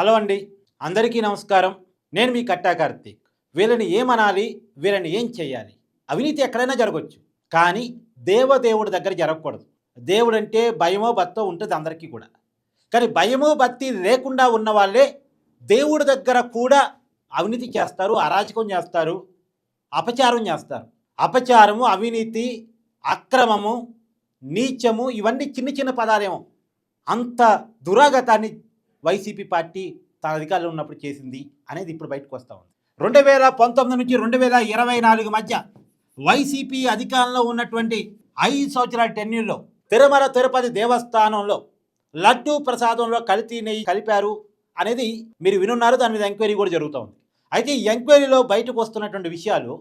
Hello అండి. అందరికీ నమస్కారం. నేను మీ కట్టా కార్తీక్. వీళ్ళని ఏమనాలి? వీళ్ళని ఏం చేయాలి అవినీతి ఎక్కడైనా జరగవచ్చు కానీ దేవదేవుడి దగ్గర జరగకూడదు. దేవుడు అంటే భయమో భక్తో ఉంటుంది అందరికీ కూడా. కానీ భయమో భక్తి లేకుండా ఉన్న వాళ్ళే దేవుడి దగ్గర కూడా అవినీతి చేస్తారు అరాచకం చేస్తారు అపచారం చేస్తారు. అపచారము అవినీతి అక్రమము నీచము ఇవన్నీ చిన్న చిన్న పదాలేమో అంత దురాగతాన్ని వైసీపీ పార్టీ తన అధికారంలో ఉన్నప్పుడు చేసింది అనేది ఇప్పుడు బయటకు వస్తూ ఉంది. రెండు వేల పంతొమ్మిది నుంచి రెండు వేల ఇరవై నాలుగు మధ్య వైసీపీ అధికారంలో ఉన్నటువంటి ఐదు సంవత్సరాల టెన్యూర్లో తిరుమల తిరుపతి దేవస్థానంలో లడ్డూ ప్రసాదంలో కల్తీ నెయ్యి కలిపారు అనేది మీరు వినున్నారు. దాని మీద ఎంక్వైరీ కూడా జరుగుతూ ఉంది. అయితే ఈ ఎంక్వైరీలో బయటకు వస్తున్నటువంటి విషయాలు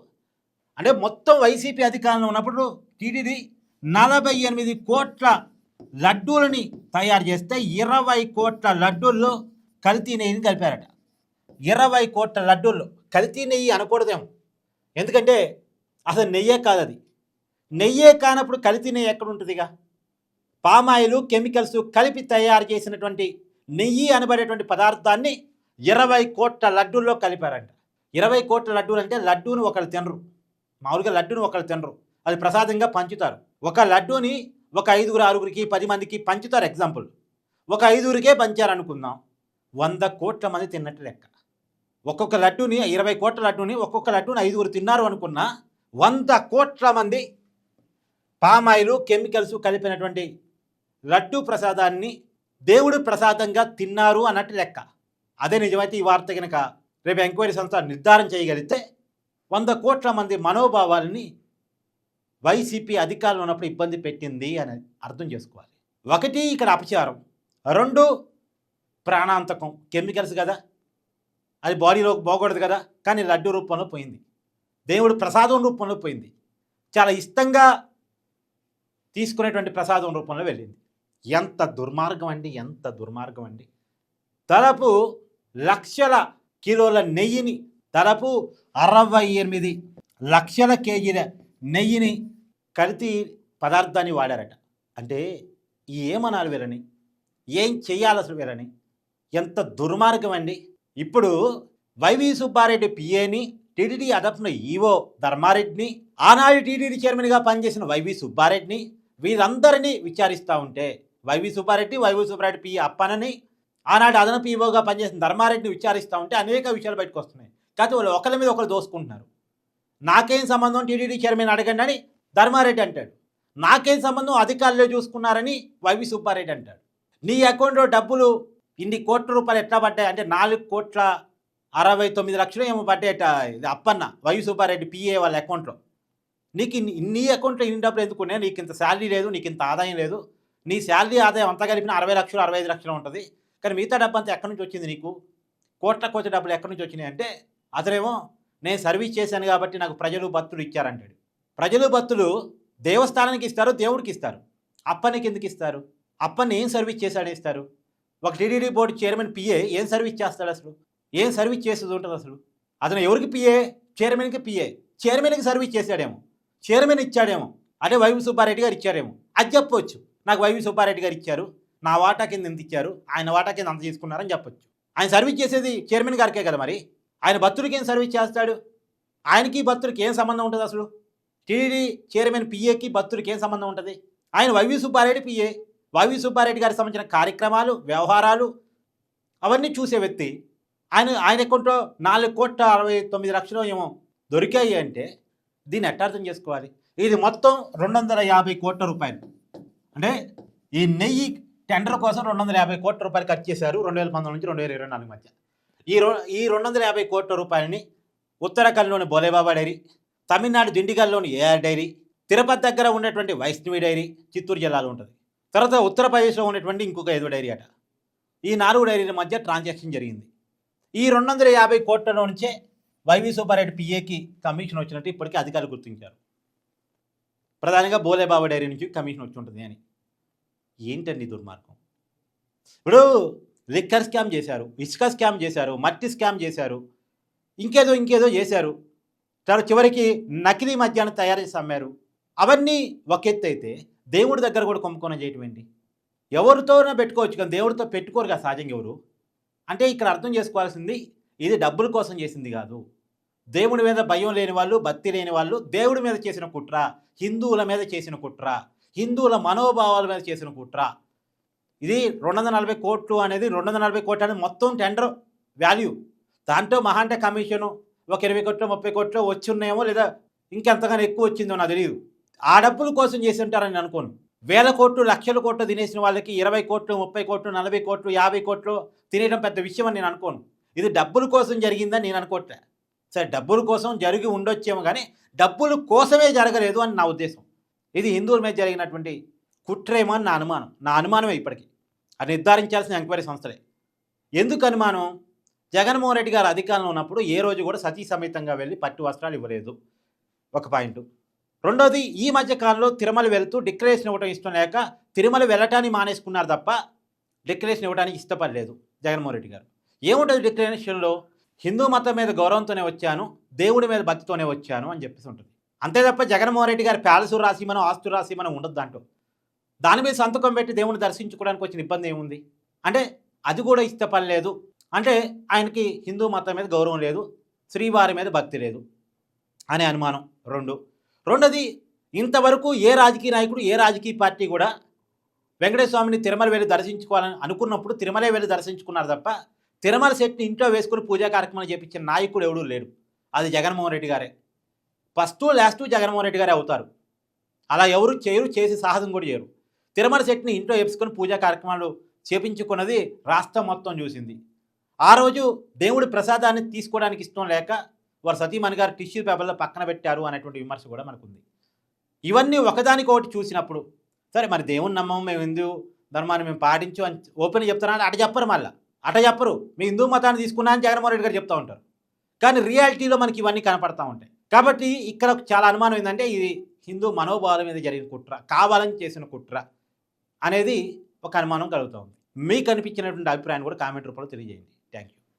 అంటే మొత్తం వైసీపీ అధికారంలో ఉన్నప్పుడు టీడీడీ నలభై ఎనిమిది కోట్ల లడ్డూలని తయారు చేస్తే ఇరవై కోట్ల లడ్డూల్లో కల్తీ నెయ్యిని కలిపారట. ఇరవై కోట్ల లడ్డూల్లో కల్తీ నెయ్యి అనకూడదేమో. ఎందుకంటే అసలు నెయ్యే కాదు అది నెయ్యే కానప్పుడు కల్తీ నెయ్యి ఎక్కడ ఉంటుందిగా పామాయిలు కెమికల్స్ కలిపి తయారు చేసినటువంటి నెయ్యి అనబడేటువంటి పదార్థాన్ని ఇరవై కోట్ల లడ్డూల్లో కలిపారంట. ఇరవై కోట్ల లడ్డూలు అంటే లడ్డూని ఒకళ్ళు తినరు. మామూలుగా లడ్డూని ఒకళ్ళు తినరు. అది ప్రసాదంగా పంచుతారు. ఒక లడ్డూని ఒక ఐదుగురు ఆరుగురికి పది మందికి పంచుతారు ఎగ్జాంపుల్ ఒక ఐదుగురికే పంచారనుకుందాం. వంద కోట్ల మంది తిన్నట్టు లెక్క. ఒక్కొక్క లడ్డూని ఇరవై కోట్ల లడ్డూని ఒక్కొక్క లడ్డూని ఐదుగురు తిన్నారు అనుకున్నా వంద కోట్ల మంది పామాయిలు కెమికల్స్ కలిపినటువంటి లడ్డూ ప్రసాదాన్ని దేవుడు ప్రసాదంగా తిన్నారు అన్నట్టు లెక్క. అదే నిజమైతే ఈ వార్త కనుక రేపు ఎంక్వైరీ సంస్థ నిర్ధారణ చేయగలిగితే వంద కోట్ల మంది మనోభావాలని వైసీపీ అధికారంలో ఉన్నప్పుడు ఇబ్బంది పెట్టింది అని అర్థం చేసుకోవాలి. ఒకటి ఇక్కడ అపచారం. రెండు ప్రాణాంతకం. కెమికల్స్ కదా. అది బాడీలో పోకూడదు కదా. కానీ లడ్డు రూపంలో పోయింది. దేవుడు ప్రసాదం రూపంలో పోయింది. చాలా ఇష్టంగా తీసుకునేటువంటి ప్రసాదం రూపంలో వెళ్ళింది. ఎంత దుర్మార్గం అండి ఎంత దుర్మార్గం అండి. తలపు లక్షల కిలోల నెయ్యిని తలపు అరవై ఎనిమిది లక్షల కేజీల నెయ్యిని కల్తీ పదార్థాన్ని వాడారట. అంటే ఏమనాలి వీరని? ఏం చెయ్యాలి అసలు వీరని? ఎంత దుర్మార్గం అండి. ఇప్పుడు వైవి సుబ్బారెడ్డి పిఏని టీటీడీ అదపున ఈవో ధర్మారెడ్డిని ఆనాడు టీటీడీ చైర్మన్గా పనిచేసిన వైవి సుబ్బారెడ్డిని వీరందరినీ విచారిస్తూ ఉంటే వైవి సుబ్బారెడ్డి వైవి సుబ్బారెడ్డి పిఏ అప్పనని ఆనాడు అదనపు ఈవోగా పనిచేసిన ధర్మారెడ్డిని విచారిస్తూ ఉంటే అనేక విషయాలు బయటకు వస్తున్నాయి. కాకపోతే వాళ్ళు ఒకరి మీద ఒకరు దోసుకుంటున్నారు. నాకేం సంబంధం టీటీడీ చైర్మన్ అడగండి అని ధర్మారెడ్డి అంటాడు. నాకేం సంబంధం అధికారులే చూసుకున్నారని వైవి సుబ్బారెడ్డి అంటాడు. నీ అకౌంట్లో డబ్బులు ఇన్ని కోట్ల రూపాయలు ఎట్లా పడ్డాయి? అంటే నాలుగు కోట్ల అరవై తొమ్మిది లక్షలు ఏమో పడ్డాయట ఇది అప్పన్న వైవి సుబ్బారెడ్డి పిఏ వాళ్ళ అకౌంట్లో. నీకు ఇన్ని నీ అకౌంట్లో ఇన్ని డబ్బులు ఎందుకున్నాయి నీకు ఇంత శాలరీ లేదు నీకు ఇంత ఆదాయం లేదు. నీ శాలరీ ఆదాయం అంతా కలిపిన అరవై లక్షలు అరవై ఐదు లక్షలు ఉంటుంది. కానీ మిగతా డబ్బు అంతా ఎక్కడి నుంచి వచ్చింది నీకు? కోట్ల కోట్ల డబ్బులు ఎక్కడి నుంచి వచ్చినాయి? అంటే అతనేమో నేను సర్వీస్ చేశాను కాబట్టి నాకు ప్రజలు భక్తులు ఇచ్చారంటాడు. ప్రజలు భక్తులు దేవస్థానానికి ఇస్తారు దేవుడికి ఇస్తారు. అప్పనికి ఎందుకు ఇస్తారు. అప్పని ఏం సర్వీస్ చేశాడు ఇస్తారు? ఒక టీడీడీ బోర్డు చైర్మన్ పిఏ ఏం సర్వీస్ చేస్తాడు అసలు? ఏం సర్వీస్ చేసేది ఉంటుంది అసలు? అతను ఎవరికి పిఏ చైర్మన్కి పిఏ చైర్మన్కి సర్వీస్ చేశాడేమో. చైర్మన్ ఇచ్చాడేమో. అదే వైవి సుబ్బారెడ్డి గారు ఇచ్చారేమో. అది చెప్పవచ్చు నాకు వైవి సుబ్బారెడ్డి గారు ఇచ్చారు. నా వాటా కింద ఎంత ఇచ్చారు. ఆయన వాటా కింద అంత తీసుకున్నారని చెప్పొచ్చు. ఆయన సర్వీస్ చేసేది చైర్మన్ గారికే కదా మరి? ఆయన భక్తుడికి ఏం సర్వీస్ చేస్తాడు? ఆయనకి భక్తుడికి ఏం సంబంధం ఉంటుంది అసలు? టీడీ చైర్మన్ పిఏకి భక్తుడికి ఏం సంబంధం ఉంటుంది? ఆయన వైవి సుబ్బారెడ్డి పిఏ. వైవి సుబ్బారెడ్డి గారికి సంబంధించిన కార్యక్రమాలు వ్యవహారాలు అవన్నీ చూసే వ్యక్తి. ఆయన ఆయన అకౌంట్లో నాలుగు కోట్ల అరవై తొమ్మిది లక్షలు ఏమో దొరికాయి అంటే దీన్ని ఎట్టార్థం చేసుకోవాలి? ఇది మొత్తం రెండు వందల యాభై కోట్ల రూపాయలు. అంటే ఈ నెయ్యి టెండర్ కోసం రెండు వందల యాభై కోట్ల రూపాయలు ఖర్చు చేశారు రెండు వేల పంతొమ్మిది నుంచి రెండు వేల ఇరవై నాలుగు మధ్య. ఈ రో ఈ రెండు వందల యాభై కోట్ల రూపాయలని ఉత్తరాఖండ్లోని బోలేబాబా డైరీ తమిళనాడు దిండిగల్లోని ఏఆర్ డైరీ తిరుపతి దగ్గర ఉన్నటువంటి వైష్ణవి డైరీ చిత్తూరు జిల్లాలో ఉంటుంది. తర్వాత ఉత్తరప్రదేశ్లో ఉన్నటువంటి ఇంకొక ఐదు డైరీ అట. ఈ నాలుగు డైరీల మధ్య ట్రాన్సాక్షన్ జరిగింది. ఈ రెండు వందల యాభై కోట్ల నుంచే వైవి సుబ్బారెడ్డి పిఏకి కమిషన్ వచ్చినట్టు ఇప్పటికీ అధికారులు గుర్తించారు. ప్రధానంగా బోలేబాబా డైరీ నుంచి కమిషన్ వచ్చి ఉంటుంది అని. ఏంటండి దుర్మార్గం? ఇప్పుడు లిక్కర్ స్కామ్ చేశారు ఇసుక స్కామ్ చేశారు మట్టి స్కామ్ చేశారు ఇంకేదో ఇంకేదో చేశారు. తర్వాత చివరికి నకిలీ మద్యాన్ని తయారు చేసి అమ్మారు. అవన్నీ ఒక ఎత్తు అయితే దేవుడి దగ్గర కూడా కుంభకోణం చేయటం ఏంటి? ఎవరితోనో పెట్టుకోవచ్చు కానీ దేవుడితో పెట్టుకోరు కదా సహజంగా ఎవరు? అంటే ఇక్కడ అర్థం చేసుకోవాల్సింది ఇది డబ్బుల కోసం చేసింది కాదు. దేవుడి మీద భయం లేని వాళ్ళు భక్తి లేని వాళ్ళు దేవుడి మీద చేసిన కుట్ర హిందువుల మీద చేసిన కుట్ర హిందువుల మనోభావాల మీద చేసిన కుట్ర ఇది రెండు వందల నలభై కోట్లు అనేది రెండు వందల నలభై కోట్లు అనేది మొత్తం టెండర్ వాల్యూ దాంట్లో మహాంటే కమిషను ఒక ఇరవై కోట్లు ముప్పై కోట్లు వచ్చి ఉన్నాయేమో లేదా ఇంకెంతగానో ఎక్కువ వచ్చిందో నాకు తెలియదు ఆ డబ్బుల కోసం చేసి ఉంటారని అనుకోను. వేల కోట్లు లక్షల కోట్లు తినేసిన వాళ్ళకి ఇరవై కోట్లు ముప్పై కోట్లు నలభై కోట్లు యాభై కోట్లు తినేయడం పెద్ద విషయం అని నేను అనుకోను. ఇది డబ్బుల కోసం జరిగిందని నేను అనుకోవట్లే సరే డబ్బుల కోసం జరిగి ఉండొచ్చేమో కానీ డబ్బుల కోసమే జరగలేదు అని నా ఉద్దేశం. ఇది హిందువుల మీద జరిగినటువంటి కుట్రేమో అని నా అనుమానం. నా అనుమానమే ఇప్పటికీ. అది నిర్ధారించాల్సిన ఎంక్వైరీ సంస్థలే. ఎందుకు అనుమానం? జగన్మోహన్ రెడ్డి గారు అధికారంలో ఉన్నప్పుడు ఏ రోజు కూడా సతీ సమేతంగా వెళ్ళి పట్టు వస్త్రాలు ఇవ్వలేదు. ఒక పాయింట్. రెండోది ఈ మధ్యకాలంలో తిరుమల వెళుతూ డిక్లరేషన్ ఇవ్వడం ఇష్టం లేక తిరుమల వెళ్ళటాన్ని మానేసుకున్నారు తప్ప డిక్లరేషన్ ఇవ్వడానికి ఇష్టపడలేదు జగన్మోహన్ రెడ్డి గారు. ఏముంటుంది డిక్లరేషన్లో? హిందూ మతం మీద గౌరవంతోనే వచ్చాను దేవుడి మీద భక్తితోనే వచ్చాను అని చెప్పేసి ఉంటుంది. అంతే తప్ప జగన్మోహన్ రెడ్డి గారి ప్యాలెసు రాసిమనం ఆస్తు రాసిమనం ఉండదు దాంట్లో దాని మీద సంతకం పెట్టి దేవుని దర్శించుకోవడానికి వచ్చిన ఇబ్బంది ఏముంది? అంటే అది కూడా ఇష్టపడలేదు అంటే ఆయనకి హిందూ మతం మీద గౌరవం లేదు. శ్రీవారి మీద భక్తి లేదు అనే అనుమానం రెండు. రెండోది ఇంతవరకు ఏ రాజకీయ నాయకుడు ఏ రాజకీయ పార్టీ కూడా వెంకటేశ్వర స్వామిని తిరుమల వెళ్ళి దర్శించుకోవాలని అనుకున్నప్పుడు తిరుమలే వెళ్ళి దర్శించుకున్నారు తప్ప తిరుమల సెట్ని ఇంట్లో వేసుకుని పూజా కార్యక్రమాలు చేపించిన నాయకుడు ఎవడూ లేడు. అది జగన్మోహన్ రెడ్డి గారే. ఫస్ట్ లాస్ట్ జగన్మోహన్ రెడ్డి గారే అవుతారు. అలా ఎవరు చేయరు చేసి సాహసం కూడా చేయరు. తిరుమల శెట్టిని ఇంట్లో వేసుకొని పూజా కార్యక్రమాలు చేపించుకున్నది రాష్ట్రం మొత్తం చూసింది. ఆ రోజు దేవుడి ప్రసాదాన్ని తీసుకోవడానికి ఇష్టం లేక వారు సతీమణి గారు టిష్యూ పేపర్లో పక్కన పెట్టారు అనేటువంటి విమర్శ కూడా మనకుంది. ఇవన్నీ ఒకదానికొకటి చూసినప్పుడు సరే మరి దేవుని నమ్మం మేము హిందూ ధర్మాన్ని మేము పాటించు అని ఓపెన్ చెప్తున్నాను అట చెప్పరు మళ్ళీ. అట చెప్పరు. మీ హిందూ మతాన్ని తీసుకున్నా అని జగన్మోహన్ రెడ్డి గారు చెప్తూ ఉంటారు. కానీ రియాలిటీలో మనకి ఇవన్నీ కనపడతా ఉంటాయి. కాబట్టి ఇక్కడ చాలా అనుమానం ఏంటంటే ఇది హిందూ మనోభావాల మీద జరిగిన కుట్ర కావాలని చేసిన కుట్ర. అనేది ఒక అనుమానం కలుగుతుంది. మీకు అనిపించినటువంటి అభిప్రాయాన్ని కూడా కామెంట్ రూపంలో తెలియజేయండి.